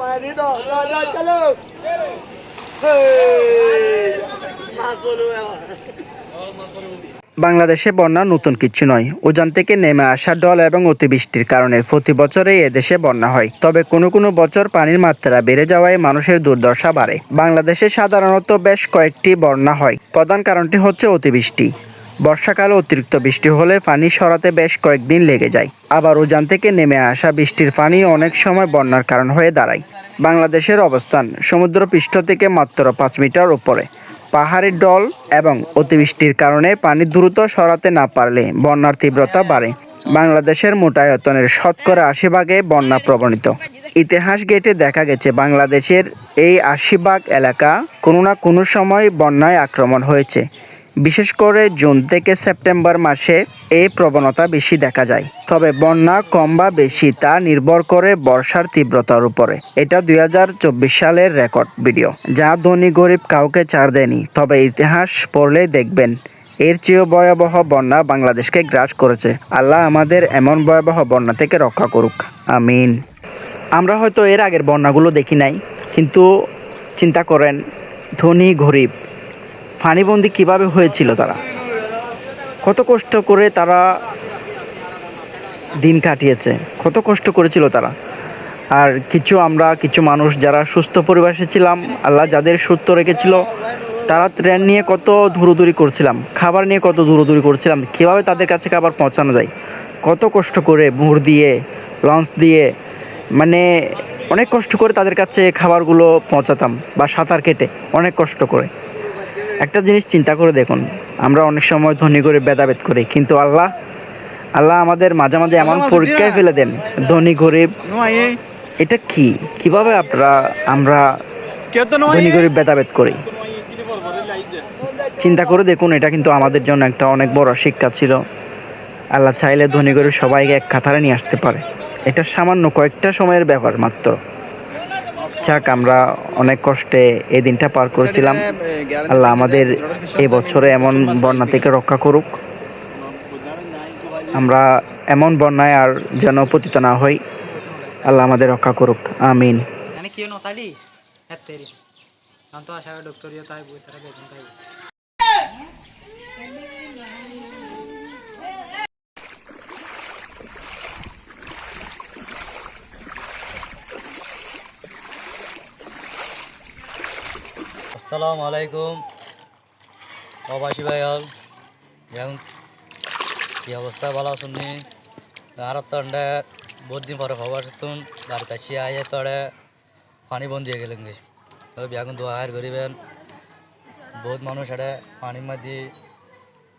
মারি দাও চলো বাংলাদেশে বন্যা নতুন কিছু নয়। উজান থেকে নেমে আসা ডল এবং অতিবৃষ্টির কারণে প্রতি বছরেই এদেশে বন্যা হয়। তবে কোনো কোনো বছর পানির মাত্রা বেড়ে যাওয়ায় মানুষের দুর্দশা বাড়ে। বাংলাদেশে সাধারণত বেশ কয়েকটি বন্যা হয়। প্রধান কারণটি হচ্ছে অতিবৃষ্টি। বর্ষাকালে অতিরিক্ত বৃষ্টি হলে পানি সরাতে বেশ কয়েকদিন লেগে যায়। আবার উজান থেকে নেমে আসা বৃষ্টির পানি অনেক সময় বন্যার কারণ হয়ে দাঁড়ায়। বাংলাদেশের অবস্থান সমুদ্রপৃষ্ঠ থেকে মাত্র পাঁচ মিটার উপরে। পাহাড়ি ডল এবং অতিবৃষ্টির কারণে পানি দ্রুত সরাতে না পারলে বন্যার তীব্রতা বাড়ে। বাংলাদেশের মোটায়তনের শতকরা আশি ভাগে বন্যা প্রবণিত। ইতিহাস গেটে দেখা গেছে বাংলাদেশের এই আশি ভাগ এলাকা কোনো না কোনো সময় বন্যায় আক্রমণ হয়েছে। বিশেষ করে জুন থেকে সেপ্টেম্বর মাসে এই প্রবণতা বেশি দেখা যায়। তবে বন্যা কম বা বেশি তা নির্ভর করে বর্ষার তীব্রতার উপরে। এটা দু হাজার চব্বিশ সালের রেকর্ড ভিডিও, যা ধনী গরিব কাউকে ছাড় দেয়নি। তবে ইতিহাস পড়লে দেখবেন, এর চেয়েও ভয়াবহ বন্যা বাংলাদেশকে গ্রাস করেছে। আল্লাহ আমাদের এমন ভয়াবহ বন্যা থেকে রক্ষা করুক। আমিন। আমরা হয়তো এর আগের বন্যাগুলো দেখি নাই, কিন্তু চিন্তা করেন, ধনী গরিব ফানিবন্দি কীভাবে হয়েছিল তারা? কত কষ্ট করে তারা দিন কাটিয়েছে? কত কষ্ট করেছিল তারা? আর কিছু আমরা, কিছু মানুষ যারা সুস্থ পরিবেশে ছিলাম, আল্লাহ যাদের সুস্থ রেখেছিল, তারা ট্রেন নিয়ে কত দূরদূরি করছিলাম, খাবার নিয়ে কত দূরদূরি করছিলাম, কীভাবে তাদের কাছে খাবার পৌঁছানো যায়? কত কষ্ট করে ভোর দিয়ে, লঞ্চ দিয়ে মানে অনেক কষ্ট করে তাদের কাছে খাবারগুলো পৌঁছাতাম বা সাঁতার কেটে, অনেক কষ্ট করে। একটা জিনিস চিন্তা করে দেখুন আমরা অনেক সময় ধনী করে ভেদাভেদ করি কিন্তু আল্লাহ আল্লাহ আমাদের মাঝে মাঝে এমন পরীক্ষায় ফেলে দেন ধনী গরিব এটা কি? কীভাবে আপনারা আমরা ধনী গরিব ভেদাভেদ করি? চিন্তা করে দেখুন এটা কিন্তু আমাদের জন্য একটা অনেক বড় শিক্ষা ছিল। আল্লাহ চাইলে ধনী গরিব সবাইকে এক কাতারে নিয়ে আসতে পারে। এটা সামান্য কয়েকটা সময়ের ব্যাপার মাত্র। যাক, আমরা অনেক কষ্টে এই দিনটা পার করেছিলাম। আল্লাহ আমাদের এই বছরে এমন বন্যা থেকে রক্ষা করুক। আমরা এমন বন্যায় আর যেন পতিত না হই। আল্লাহ আমাদের রক্ষা করুক। আমিন। মানে হ্যাঁ ইয়ে তাই বই তারা তাই। আসসালামু আলাইকুম। প্রবাসী ভাই হল এখন কি অবস্থা? ভালো শুনি আর তন্ডে বহুত দিন পরে খবর শুন বাড়িতে আসি আইয়ে তড়ে পানি বন্ধ হয়ে গেলেন তবে এখন দোয়া হার করিবেন। বহুত মানুষ এড়ে পানির মধ্যে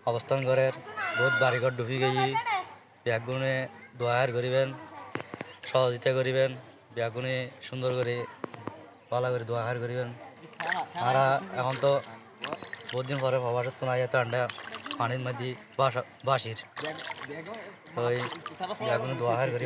অবস্থান করে, বহুত বাড়িঘর ডুবি গেছি। ব্যাগুনে দোয়া হার করিবেন, সহযোগিতা করিবেন। ব্যাগুনে সুন্দর করে, ভালো করে দোয়া করিবেন। আর এখন তো বহুত দিন পরে প্রবাস শোনা নাই ঠান্ডা পানির মধ্যে বাসা বাসির। ওই এখন করি